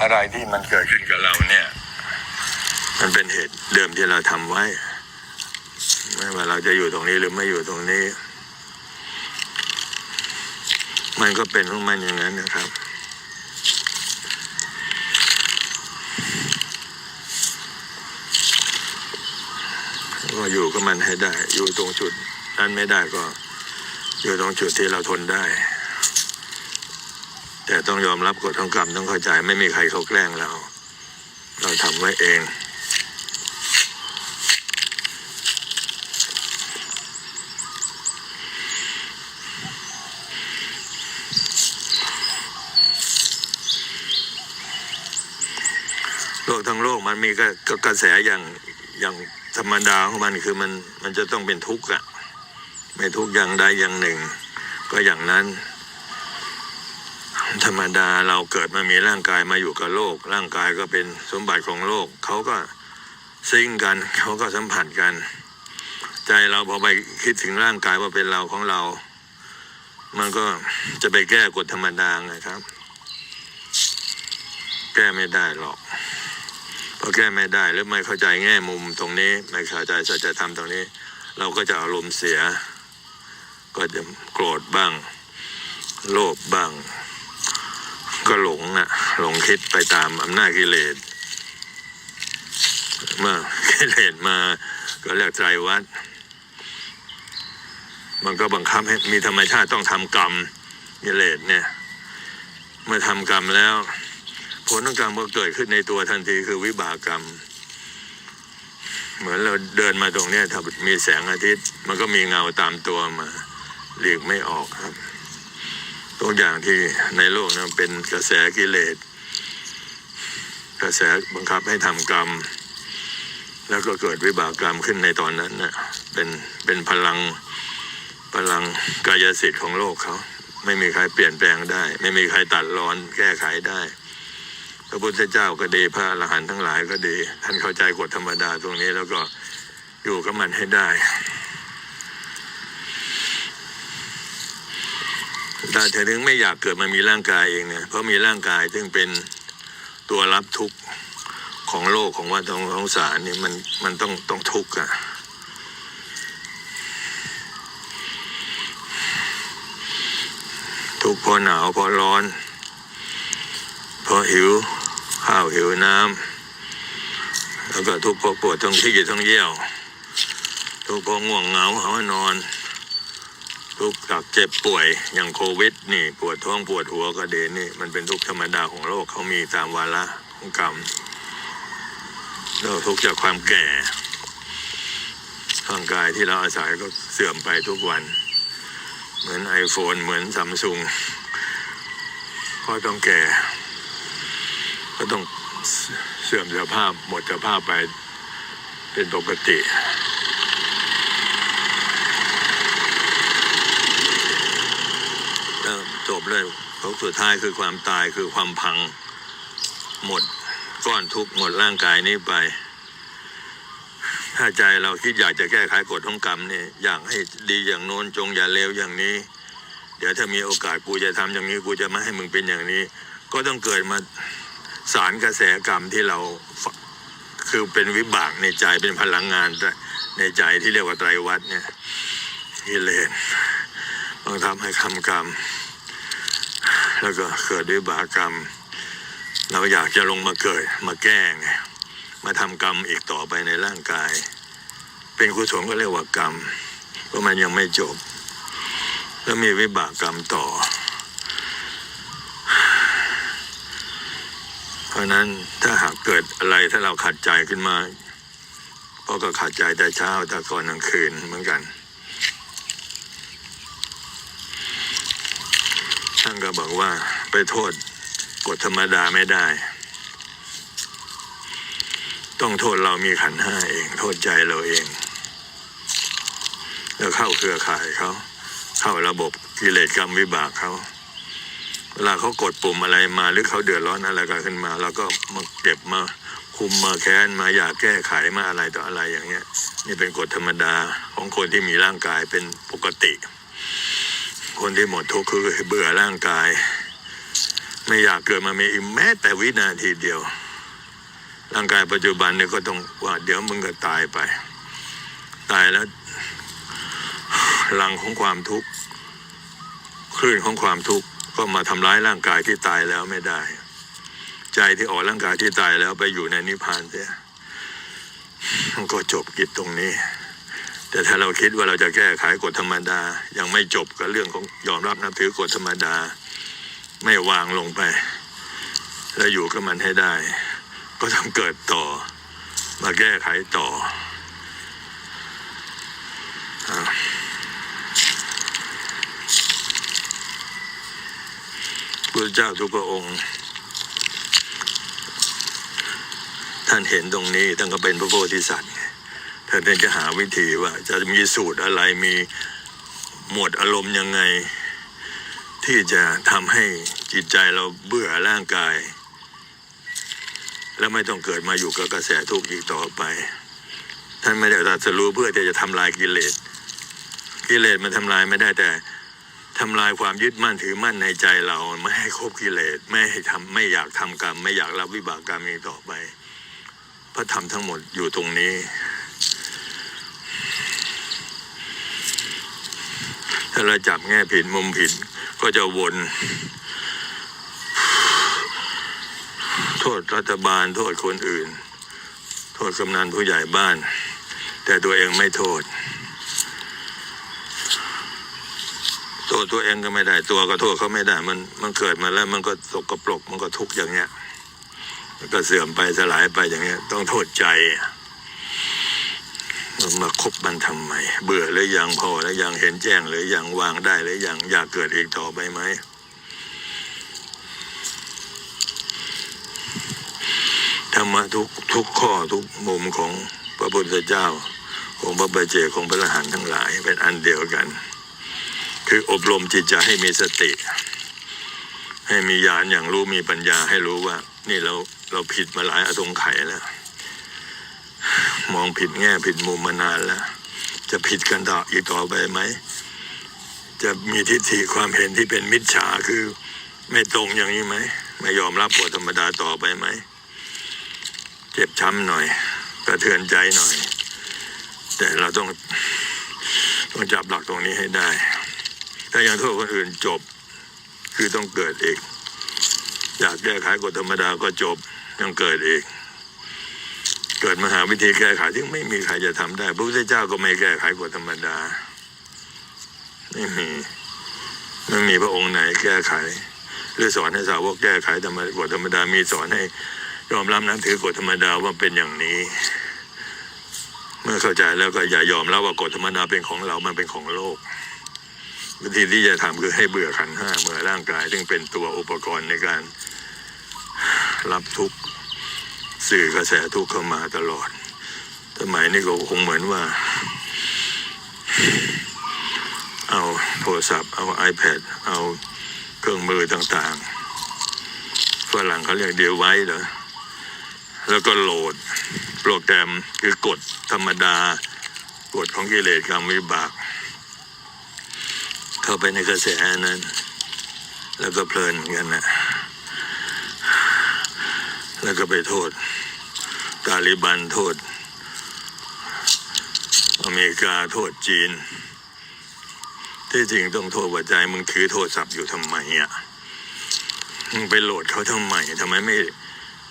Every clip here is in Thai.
อะไรที่มันเกิดขึ้นกับเราเนี่ย มันเป็นเหตุเดิมที่เราทำไว้ ไม่ว่าเราจะอยู่ตรงนี้หรือไม่อยู่ตรงนี้ มันก็เป็นของมันอย่างนั้นนะครับก็อยู่กับมันให้ได้ อยู่ตรงจุดนั้นไม่ได้ก็ อยู่ตรงจุดที่เราทนได้ แต่ต้องยอมรับกฎของกรรมต้องเข้าใจไม่มีใครเขาแกล้งเรา เราทำไว้เองโลกทั้งโลกมันมีก็กระแสอย่างอย่างธรรมดาของมันคือมันมันจะต้องเป็นทุกข์อะไม่ทุกข์อย่างใดอย่างหนึ่ง ก็อย่างนั้น ธรรมดาเราเกิดมามีร่างกายมาอยู่กับโลก ร่างกายก็เป็นสมบัติของโลก เขาก็ซิ่งกัน เขาก็สัมผัสกัน ใจเราพอไปคิดถึงร่างกายว่าเป็นเราของเรา มันก็จะไปแก้กฎธรรมดาไงครับ แก้ไม่ได้หรอกพอแก้ไม่ได้หรือไม่เข้าใจแง่มุมตรงนี้ ไม่เข้าใจสัจธรรมตรงนี้ เราก็จะอารมณ์เสีย ก็จะโกรธบ้าง โลภบ้าง ก็หลงอะ หลงคิดไปตามอำนาจกิเลสเมื่อกิเลสมาก็เรียกไตรวัฏมันก็บังคับให้มีธรรมชาติต้องทำกรรมกิเลสเนี่ย เมื่อทำกรรมแล้ว ผลของกรรมก็เกิดขึ้นในตัวทันทีคือวิบากกรรม เหมือนเราเดินมาตรงเนี้ยถ้ามีแสงอาทิตย์ มันก็มีเงาตามตัวมาหลีกไม่ออกครับ ตัวอย่างที่ในโลกนะเป็นกระแสกิเลส กระแสบังคับให้ทำกรรม แล้วก็เกิดวิบากกรรมขึ้นในตอนนั้นนะเป็นเป็นพลังพลังกายสิทธิ์ของโลกเขาไม่มีใครเปลี่ยนแปลงได้ ไม่มีใครตัดรอนแก้ไขได้ พระพุทธเจ้าก็ดีพระอรหันต์ทั้งหลายก็ดี ท่านเข้าใจกฎธรรมดาตรงนี้แล้วก็อยู่กับมันให้ได้ แต่ถึงไม่อยากเกิดมามีร่างกายเองเนี่ยเพราะมีร่างกายซึ่งเป็นตัวรับทุกข์ของโลกของวัฏสงสารนี่มันมันต้องต้องทุกข์อะทุกข์เพราะหนาวเพราะร้อน เพราะหิวข้าวหิวน้ำแล้วก็ทุกข์เพราะปวดท้องที่ท้องเยี่ยว ทุกข์เพราะง่วงเหงาหานอน ทุกจากเจ็บป่วยอย่างโควิด นี่ปวดท้องปวดหัวก็เดนนี่มันเป็นทุกข์ธรรมดาของโลกเขามีตามวาระของกรรมแล้วทุกจากความแก่ร่างกายที่เราอาศัยก็เสื่อมไปทุกวัน เหมือน iPhone เหมือนซัมซุงก็ต้องแก่ ก็ต้องเสื่อมสภาพหมดสภาพไปเป็นปกติแล้ว จบเลยผลสุดท้ายคือความตายคือความพัง หมดก้อนทุกหมดร่างกายนี้ไป ถ้าใจเราคิดอยากจะแก้ไขกฎของกรรมนี่อยากให้ดีอย่างโน้นจงอย่าเลวอย่างนี้ เดี๋ยวถ้ามีโอกาสกูจะทำอย่างนี้กูจะไม่ให้มึงเป็นอย่างนี้ ก็ต้องเกิดมาสารกระแสกรรมที่เราคือเป็นวิบากในใจเป็นพลังงานในใจที่เรียกว่าไตรวัฏเนี่ยกิเลสต้องทำให้ทำกรรม แล้วก็เกิดวิบากกรรม เราอยากจะลงมาเกิดมาแก้ไงมาทำกรรมอีกต่อไปในร่างกาย เป็นกุศลก็เรียกว่ากรรมเพราะมันยังไม่จบ แล้วมีวิบากกรรมต่อ เพราะนั้นถ้าหากเกิดอะไรถ้าเราขัดใจขึ้นมา ก็ก็ขัดใจแต่เช้าแต่ก่อนกลางคืนเหมือนกัน ท่านก็บอกว่าไปโทษกฎธรรมดาไม่ได้ ต้องโทษเรามีขันห้าเอง โทษใจเราเอง แล้วเข้าเครือข่ายเขาเข้าระบบกิเลสกรรมวิบากเขาเวลาเขากดปุ่มอะไรมาหรือเขาเดือดร้อนอะไรกันขึ้นมาเราก็มาเก็บมาคุมมาแค้นมาอยากแก้ไขมาอะไรต่ออะไรอย่างเงี้ย นี่เป็นกฎธรรมดาของคนที่มีร่างกายเป็นปกติ คนที่หมดทุกข์คือเบื่อร่างกาย ไม่อยากเกิดมามีอีกแม้แต่วินาทีเดียว ร่างกายปัจจุบันเนี่ยก็ต้องว่าเดี๋ยวมึงก็ตายไป ตายแล้วหลังของความทุกข์คลื่นของความทุกข์ก็มาทำร้ายร่างกายที่ตายแล้วไม่ได้ ใจที่ออกร่างกายที่ตายแล้วไปอยู่ในนิพพานเสียมันก็จบกิจตรงนี้ แต่ถ้าเราคิดว่าเราจะแก้ไขกฎธรรมดา ยังไม่จบกับเรื่องของยอมรับนับถือกฎธรรมดา ไม่วางลงไป แล้วอยู่กับมันให้ได้ ก็ต้องเกิดต่อ มาแก้ไขต่อพระเจ้าทุกพระองค์ ท่านเห็นตรงนี้ท่านก็เป็นพระโพธิสัตว์ ท่านจะหาวิธีว่า จะมีสูตรอะไรมีหมวดอารมณ์ยังไง ที่จะทำให้จิตใจเราเบื่อร่างกาย แล้วไม่ต้องเกิดมาอยู่กับกระแสทุกข์อีกต่อไป ท่านไม่ได้ตรัสรู้เพื่อที่จะทำลายกิเลสกิเลสมันทำลายไม่ได้แต่ทำลายความยึดมั่นถือมั่นในใจเราไม่ให้ครบกิเลสไม่ให้ทำไม่อยากทำกรรม ไม่อยากรับวิบากกรรมอีกต่อไปพระธรรมทั้งหมดอยู่ตรงนี้ ถ้าเราจับแง่ผิดมุมผิดก็จะวน โทษรัฐบาล โทษคนอื่น โทษกำนันผู้ใหญ่บ้าน แต่ตัวเองไม่โทษ โทษตัวเองก็ไม่ได้ตัวก็โทษเขาไม่ได้มันมันเกิดมาแล้ว มันก็ตกกระปรกมันก็ทุกอย่างเงี้ยมันก็เสื่อมไปสลายไปอย่างเงี้ย ต้องโทษใจ มาคบมันทำไมเบื่อหรือยังพอแล้วยังเห็นแจ้งหรือยังวางได้หรือยังอยากเกิดอีกต่อไปไหมธรรมะทุกทุกข้อทุกมุมของพระพุทธเจ้า ของพระบาเจกของพระอรหันต์ทั้งหลายเป็นอันเดียวกัน คืออบรมจิตใจให้มีสติ ให้มีญาณอย่างรู้มีปัญญาให้รู้ว่า นี่เราเราผิดมาหลายอสงไขยแล้ว มองผิดแง่ผิดมุมมานานแล้ว จะผิดกันต่ออีกต่อไปไหม จะมีทิฏฐิความเห็นที่เป็นมิจฉาคือไม่ตรงอย่างนี้ไหม ไม่ยอมรับกฎธรรมดาต่อไปไหม เจ็บช้ำหน่อยกระเทือนใจหน่อย แต่เราต้องต้องจับหลักตรงนี้ให้ได้ ถ้ายังโทษคนอื่นจบ คือต้องเกิดอีก อยากแก้ไขกฎธรรมดาก็จบยังเกิดอีก เกิดมาหาวิธีแก้ไขที่ไม่มีใครจะทำได้ พระพุทธเจ้าก็ไม่แก้ไขกฎธรรมดา ไม่มีไม่มีพระองค์ไหนแก้ไข หรือสอนให้สาวกแก้ไขธรรมกฎธรรมดามีสอนให้ยอมรับนับถือกฎธรรมดาว่าเป็นอย่างนี้ เมื่อเข้าใจแล้วก็อย่ายอมรับว่ากฎธรรมดาเป็นของเรามันเป็นของโลกวิธีที่จะทำคือให้เบื่อขันห้าเมื่อร่างกายซึ่งเป็นตัวอุปกรณ์ในการรับทุกข์ สื่อกระแสทุกข์เข้ามาตลอดสมัยนี้ก็คงเหมือนว่า เอาโทรศัพท์ เอา iPad เอาเครื่องมือต่างๆ ฝรั่งเขาเรียกเดียวไว้เหรอ แล้วก็โหลดโปรแกรมคือกฎธรรมดากฎของกิเลสกรรมวิบาก เข้าไปในกระแสนั้น แล้วก็เพลินเหมือนกันนะ แล้วก็ไปโทษ ตาลิบันโทษ อเมริกาโทษจีน ที่จริงต้องโทษว่าใจมึงถือโทรศัพท์อยู่ทำไมอะมึงไปโหลดเขาทำไมทำไมไม่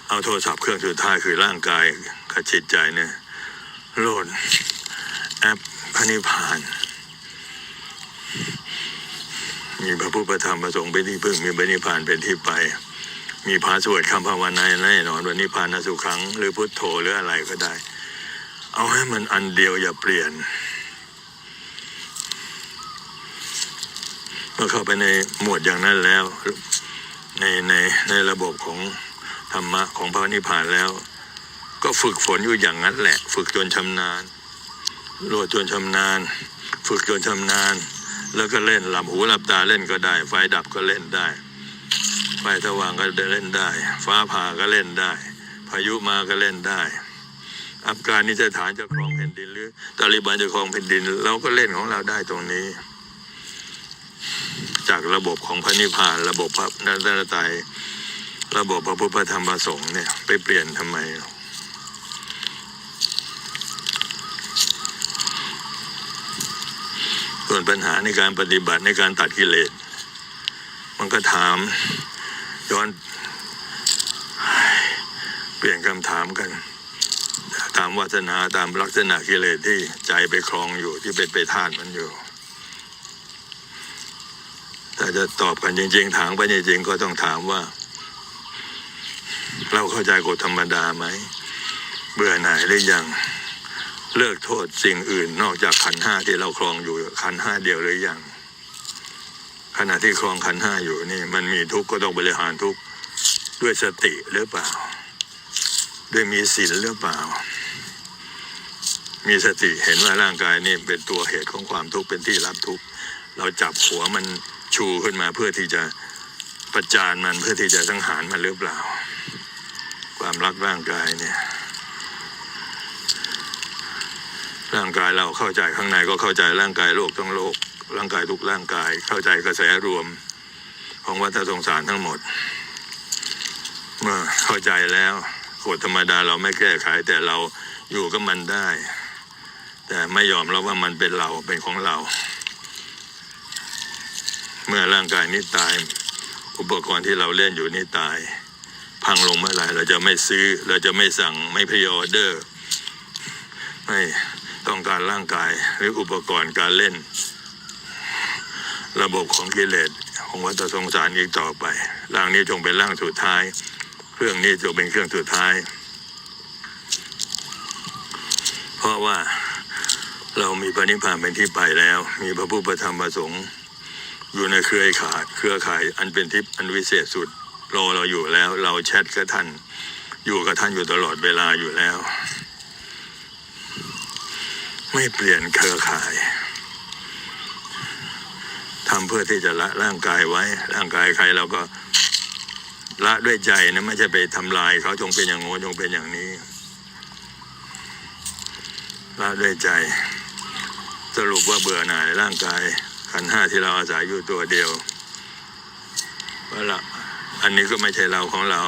เอาโทรศัพท์เครื่องสุดท้ายคือร่างกายกับจิตใจเนี่ย โหลดแอปพระนิพพาน มีพระพุทธธรรมพระสงฆ์เป็นที่พึ่งมีพระนิพพานเป็นที่ไป มีพาสวดคำภาวนาแน่นอนวันนิพพานาสุขัง หรือพุทโธหรืออะไรก็ได้ เอาให้มันอันเดียวอย่าเปลี่ยนเมื่อเข้าไปในหมวดอย่างนั้นแล้ว ในในในระบบของธรรมะของพระนิพพานแล้ว ก็ฝึกฝนอยู่อย่างนั้นแหละ ฝึกจนชำนาญโลดจนชำนาญ ฝึกจนชำนาญ แล้วก็เล่นหลับหูหลับตาเล่นก็ได้ ไฟดับก็เล่นได้ ไฟสว่างก็เล่นได้ ฟ้าผ่าก็เล่นได้ พายุมาก็เล่นได้ อัฟกานิสถานจะครองแผ่นดินหรือตาลิบันจะครองแผ่นดินเราก็เล่นของเราได้ตรงนี้ จากระบบของพระนิพพาน ระบบพระนัตตรัยระบบพระพุทธธรรมประสงค์เนี่ยไปเปลี่ยนทำไมส่วนปัญหาในการปฏิบัติในการตัดกิเลส มันก็ถาม ย้อน เปลี่ยนคำถามกัน ตามวาสนาตามลักษณะกิเลสที่ใจไปครองอยู่ที่เป็นไปทานมันอยู่แต่จะตอบกันจริง ๆ ถามไปจริงๆก็ต้องถามว่า เราเข้าใจกฎธรรมดาไหมเบื่อหน่ายหรือยังเลิกโทษสิ่งอื่น นอกจากขันห้าที่เราครองอยู่ขันห้าเดียวหรือยัง ขณะที่ครองขันห้าอยู่นี่ มันมีทุกข์ก็ต้องบริหารทุกข์ด้วยสติหรือเปล่า ด้วยมีศีลหรือเปล่า มีสติเห็นว่าร่างกายนี่เป็นตัวเหตุของความทุกข์เป็นที่รับทุกข์เราจับหัวมันชูขึ้นมาเพื่อที่จะประจานมันเพื่อที่จะสังหารมันหรือเปล่า ความรักร่างกายเนี่ย ร่างกายเราเข้าใจข้างในก็เข้าใจร่างกายโลกทั้งโลก ร่างกายทุกร่างกาย เข้าใจกระแสรวม ของวัฏสงสารทั้งหมด เมื่อเข้าใจแล้วกฎธรรมดาเราไม่แก้ไขแต่เราอยู่กับมันได้ แต่ไม่ยอมรับว่ามันเป็นเราเป็นของเรา เมื่อร่างกายนี้ตาย อุปกรณ์ที่เราเล่นอยู่นี่ตาย พังลงเมื่อไหร่เราจะไม่ซื้อ เราจะไม่สั่งไม่พรีออเดอร์ ไม่ ต้องการร่างกายหรืออุปกรณ์การเล่น ระบบของกิเลสของวัฏสงสารอีกต่อไป ร่างนี้จงเป็นร่างสุดท้าย เครื่องนี้จงเป็นเครื่องสุดท้าย เพราะว่าเรามีปณิพพานเป็นที่ไปแล้ว มีพระผู้ประธรรมประสงค์ อยู่ในเครือข่ายเครือข่ายอันเป็นทิพย์อันวิเศษสุดรอเราอยู่แล้ว เราแชทกับท่าน อยู่กับท่านอยู่ตลอดเวลาอยู่แล้ว ไม่เปลี่ยนเครือข่ายทำเพื่อที่จะละร่างกายไว้ ร่างกายใครเราก็ละด้วยใจนะไม่ใช่ไปทำลาย เขาจงเป็นอย่างโน้นจงเป็นอย่างนี้ละด้วยใจ สรุปว่าเบื่อหน่ายร่างกายขันห้าที่เราอาศัยอยู่ตัวเดียวว่าละอันนี้ก็ไม่ใช่เราของเรา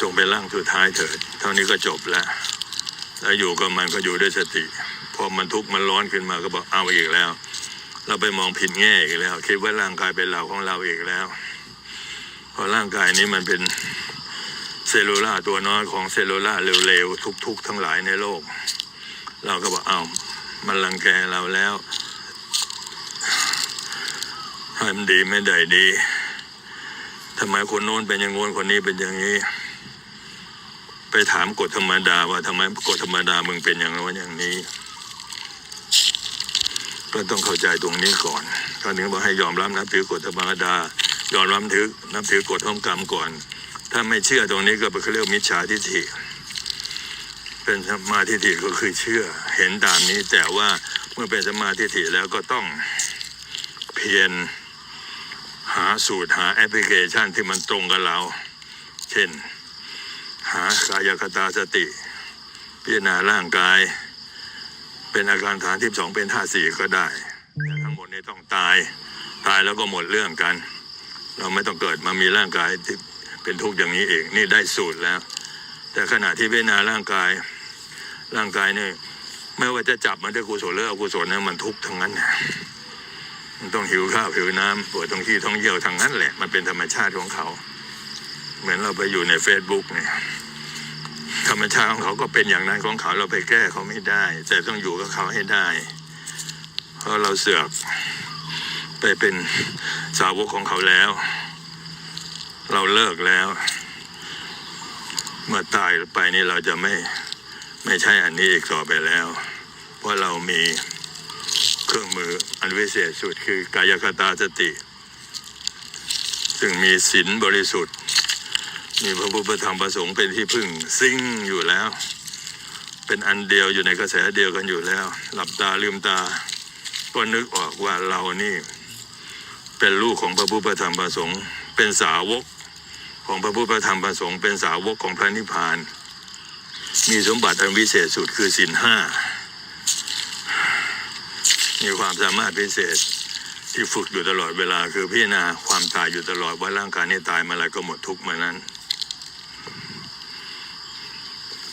จงเป็นร่างสุดท้ายเถิด เท่านี้ก็จบแล้วแล้วอยู่กับมันก็อยู่ด้วยสติ พอมันทุกข์มันร้อนขึ้นมาก็บอกเอาอีกแล้ว เราไปมองผิดแง่อีกแล้ว คิดว่าร่างกายเป็นเราของเราอีกแล้วเพราะร่างกายนี้มันเป็นเซลลูล่าตัวน้อยของเซลลูล่าเร็วๆทุก ๆ ทั้งหลายในโลก เราก็บอกเอามันรังแกเราแล้วให้มันดีไม่ได้ดีทำไมคนโน้นเป็นอย่างโน้นคนนี้เป็นอย่างนี้ ไปถามกฎธรรมดาว่าทำไมกฎธรรมดามึงเป็นอย่างโน้นอย่างนี้ ก็ต้องเข้าใจตรงนี้ก่อนก็ถึงบอกให้ยอมรับนับถือกฎธรรมดายอมรับถือนับถือกฎของกรรมก่อน ถ้าไม่เชื่อตรงนี้ก็เป็นเขาเรียกมิจฉาทิฏฐิ เป็นสมาธิฏฐิก็คือเชื่อเห็นตามนี้แต่ว่าเมื่อเป็นสมาธิฏฐิแล้วก็ต้องเพียรหาสูตรหาแอปพลิเคชันที่มันตรงกับเรา เช่น หากายคตาสติ พิจารณาร่างกาย เป็นอาการฐานที่สองเป็นท่าสี่ก็ได้แต่ทั้งหมดนี้ต้องตาย ตายแล้วก็หมดเรื่องกัน เราไม่ต้องเกิดมามีร่างกายที่เป็นทุกข์อย่างนี้เองนี่ได้สูตรแล้ว แต่ขณะที่พิจารณาร่างกาย ร่างกายนี่ไม่ว่าจะจับมันด้วยกุศลหรืออกุศลเนะมันทุกข์ทั้งนั้นนะมันต้องหิวข้าวหิวน้ำปวดต้องขี้ท้องเยี่ยวทั้งนั้นแหละ มันเป็นธรรมชาติของเขา เหมือนเราไปอยู่ในเฟซบุ๊กเนี่ย ธรรมชาติของเขาก็เป็นอย่างนั้นของเขาเราไปแก้เขาไม่ได้ แต่ต้องอยู่กับเขาให้ได้ เพราะเราเสือกไปเป็นสาวกของเขาแล้ว เราเลิกแล้ว เมื่อตายไปนี่เราจะไม่ไม่ใช่อันนี้อีกต่อไปแล้ว เพราะเรามีเครื่องมืออันวิเศษสุดคือกายคตาสติ ซึ่งมีศีลบริสุทธิ์ มีพระพุทธธรรมประสงค์เป็นที่พึ่งซิ่งอยู่แล้ว เป็นอันเดียวอยู่ในกระแสเดียวกันอยู่แล้ว หลับตาลืมตา ก็นึกออกว่าเรานี่ เป็นลูกของพระพุทธธรรมประสงค์เป็นสาวกของพระพุทธธรรมประสงค์เป็นสาวกของพระนิพพาน มีสมบัติอันวิเศษสุดคือศีลห้ามีความสามารถพิเศษที่ฝึกอยู่ตลอดเวลาคือพิจารณาความตายอยู่ตลอดว่าร่างกายนี้ตายมาแล้วก็หมดทุกข์มานั้น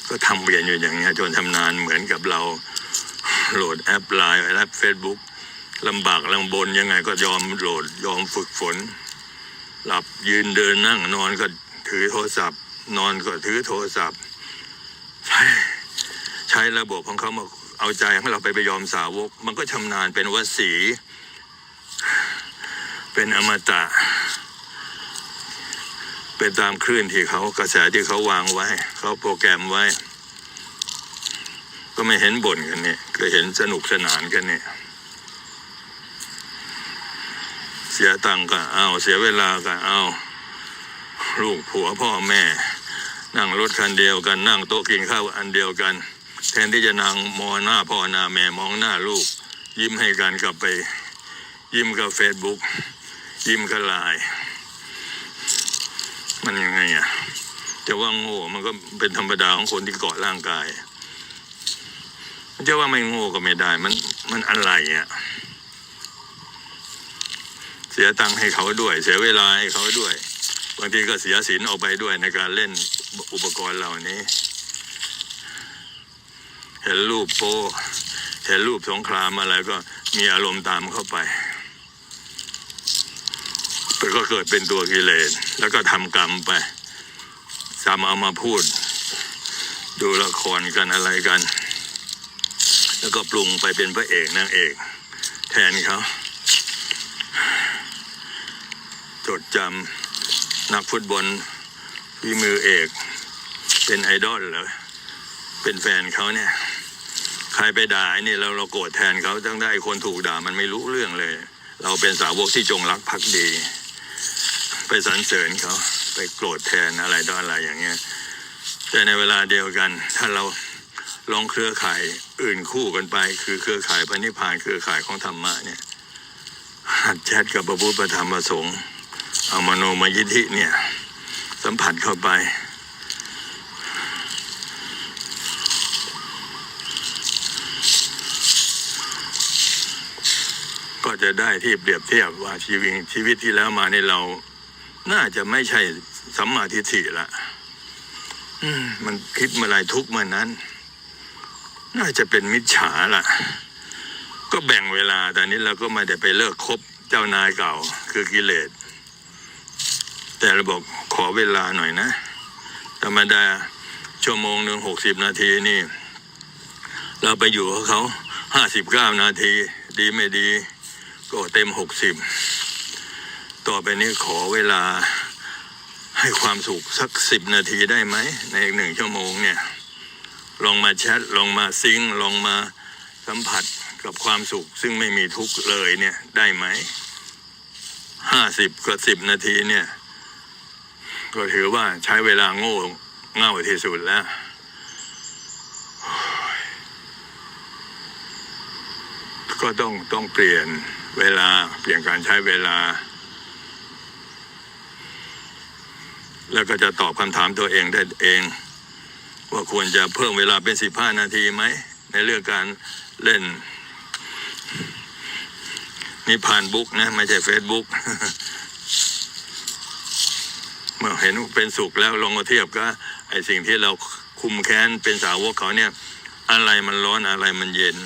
ก็ทำเวียนอยู่อย่างนี้ยจนทำนานเหมือนกับเราโหลดแอปไลน์แอปเฟซบุ๊กลำบากลำบนยังไงก็ยอมโหลดยอมฝึกฝน หลับยืนเดินนั่งนอนก็ถือโทรศัพท์ นอนก็ถือโทรศัพท์ ใช้ใช้ระบบของเขามาเอาใจให้เราไปไปยอมสาวก มันก็ชำนาญเป็นวสี เป็นอมตะ เป็นตามคลื่นที่เขากระแสที่เขาวางไว้ เขาโปรแกรมไว้ ก็ไม่เห็นบ่นกันเนี่ยก็เห็นสนุกสนานกันเนี่ยเสียตังค์ก็เอาเสียเวลาก็เอาลูกผัวพ่อแม่ นั่งรถคันเดียวกันนั่งโต๊ะกินข้าวอันเดียวกัน แทนที่จะนั่งมองหน้าพ่อหน้าแม่มองหน้าลูก ยิ้มให้กันกลับไป ยิ้มกับเฟซบุ๊กยิ้มกับไลน์ มันยังไงอะจะว่าโง่มันก็เป็นธรรมดาของคนที่เกาะร่างกายจะว่าไม่โง่ก็ไม่ได้ มันมันอะไรอะเสียตังค์ให้เขาด้วย เสียเวลาให้เขาด้วย บางทีก็เสียสินออกไปด้วยในการเล่นอุปกรณ์เหล่านี้ เห็นรูปโป้เห็นรูปสงครามอะไรก็มีอารมณ์ตามเข้าไป มันก็เกิดเป็นตัวกิเลสแล้วก็ทำกรรมไปซ้ำเอามาพูด ดูละครกันอะไรกัน แล้วก็ปรุงไปเป็นพระเอกนางเอก แทนเขาจดจำนักฟุตบอลฝีมือเอก เป็นไอดอลเหรอเป็นแฟนเขาเนี่ย ใครไปด่าไอ้นี่ยเราเราโกรธแทนเขาทั้งได้คนถูกด่ามันไม่รู้เรื่องเลย เราเป็นสาวกที่จงรักภักดี ไปสรรเสริญเขาไปโกรธแทนอะไรต่ออะไรอย่างเงี้ย แต่ในเวลาเดียวกัน ถ้าเราลองเครือข่ายอื่นคู่กันไป คือเครือข่ายพระนิพพานเครือข่ายของธรรมะเนี่ยหัดแชทกับพระพุทธธรรมพระสงฆ์เอามโนมยิทธิเนี่ย สัมผัสเข้าไป ก็จะได้ที่เปรียบเทียบว่าชีวิตชีวิตที่แล้วมาในเรา น่าจะไม่ใช่สัมมาทิฏฐิละมันคิดเมื่อไรทุกเมื่อนั้น น่าจะเป็นมิจฉาละก็แบ่งเวลาแต่นี้เราก็ไม่ได้ไปเลิกคบเจ้านายเก่า คือกิเลส แต่เราบอกขอเวลาหน่อยนะธรรมดาชั่วโมงหนึ่งหกสิบนาทีนี่ เราไปอยู่กับเขาห้าสิบเก้านาที ดีไม่ดี ก็เต็มหกสิบ ต่อไปนี้ขอเวลาให้ความสุขสักสิบนาทีได้ไหม ในอีกหนึ่งชั่วโมงเนี่ย ลองมาแชทลองมาซิงค์ลองมาสัมผัสกับความสุข ซึ่งไม่มีทุกข์เลยเนี่ยได้ไหมห้าสิบกับสิบนาทีเนี่ย ก็ถือว่าใช้เวลาโง่เง่าที่สุดแล้วก็ต้องต้องเปลี่ยนเวลาเปลี่ยนการใช้เวลา แล้วก็จะตอบคำถามตัวเองได้เอง ว่าควรจะเพิ่มเวลาเป็นสิบห้านาทีไหม ในเรื่องการเล่นนี่ผ่านบุ๊กนะ ไม่ใช่เฟซบุ๊กเมื่อเห็นเป็นสุขแล้วลองมาเทียบกับไอสิ่งที่เราคุมแค้นเป็นสาวกเขาเนี่ย อะไรมันร้อนอะไรมันเย็น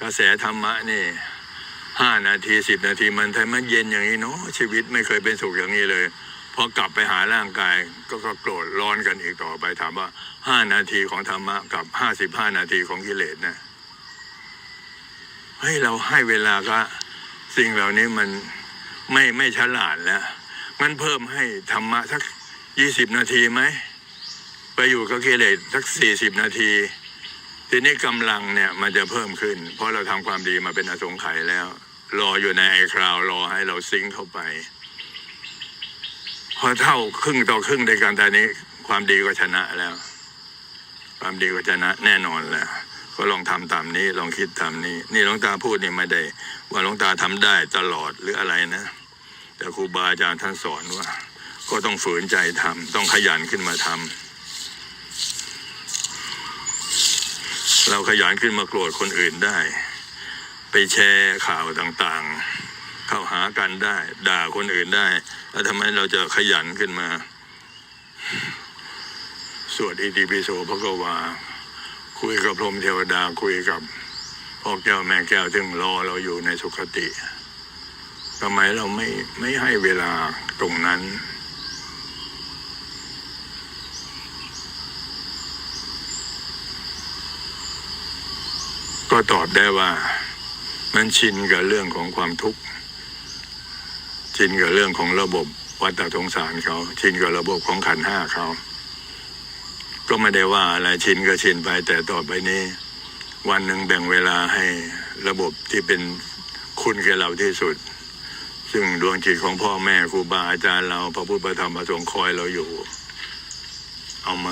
กระแสธรรมะนี่ห้านาทีสิบนาทีมันทำไมเย็นอย่างนี้เนาะชีวิตไม่เคยเป็นสุขอย่างนี้เลย พอกลับไปหาร่างกายก็ก็โกรธร้อนกันอีกต่อไปถามว่าห้านาทีของธรรมะกับห้าสิบห้านาทีของกิเลสนะเฮ้ยเราให้เวลาก็ สิ่งเหล่านี้มันไม่ไม่ฉลาดแล้วมันเพิ่มให้ธรรมะสักยี่สิบนาทีไหมไปอยู่กับกิเลสสักสี่สิบนาที ทีนี้กำลังเนี่ยมันจะเพิ่มขึ้น เพราะเราทำความดีมาเป็นอสงไขยแล้ว รออยู่ในไอคลาวรอให้เราซิงเข้าไป พอเท่าครึ่งต่อครึ่งในการตอนนี้ ความดีก็ชนะแล้ว ความดีก็ชนะแน่นอนแล้วก็ลองทำตามนี้ลองคิดตามนี้ นี่หลวงตาพูดนี่ไม่ได้ ว่าหลวงตาทำได้ตลอดหรืออะไรนะ แต่ครูบาอาจารย์ท่านสอนว่า ก็ต้องฝืนใจทำต้องขยันขึ้นมาทำเราขยันขึ้นมาโกรธคนอื่นได้ ไปแชร์ข่าวต่างๆ เข้าหากันได้ ด่าคนอื่นได้ แล้วทำไมเราจะขยันขึ้นมา สวดอิติปิโสพระกวา คุยกับพรหมเทวดาคุยกับพ่อแก้วแม่แก้วถึงรอเราอยู่ในสุขติทำไมเราไม่ไม่ให้เวลาตรงนั้น ก็ตอบได้ว่ามันชินกับเรื่องของความทุกข์ ชินกับเรื่องของระบบวัฏสงสารเขา ชินกับระบบของขันห้าเขา ก็ไม่ได้ว่าอะไรชินก็ชินไป แต่ต่อไปนี้ วันหนึ่งแบ่งเวลาให้ระบบที่เป็นคุณแก่เราที่สุด ซึ่งดวงจิตของพ่อแม่ครูบาอาจารย์เราพระพุทธธรรมพระสงฆ์คอยเราอยู่ เอาไหม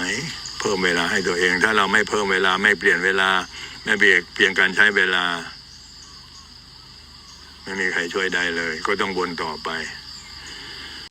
เพิ่มเวลาให้ตัวเอง ถ้าเราไม่เพิ่มเวลาไม่เปลี่ยนเวลาไม่เปลี่ยนเปลี่ยนการใช้เวลา ไม่มีใครช่วยได้เลย ก็ต้องวนต่อไป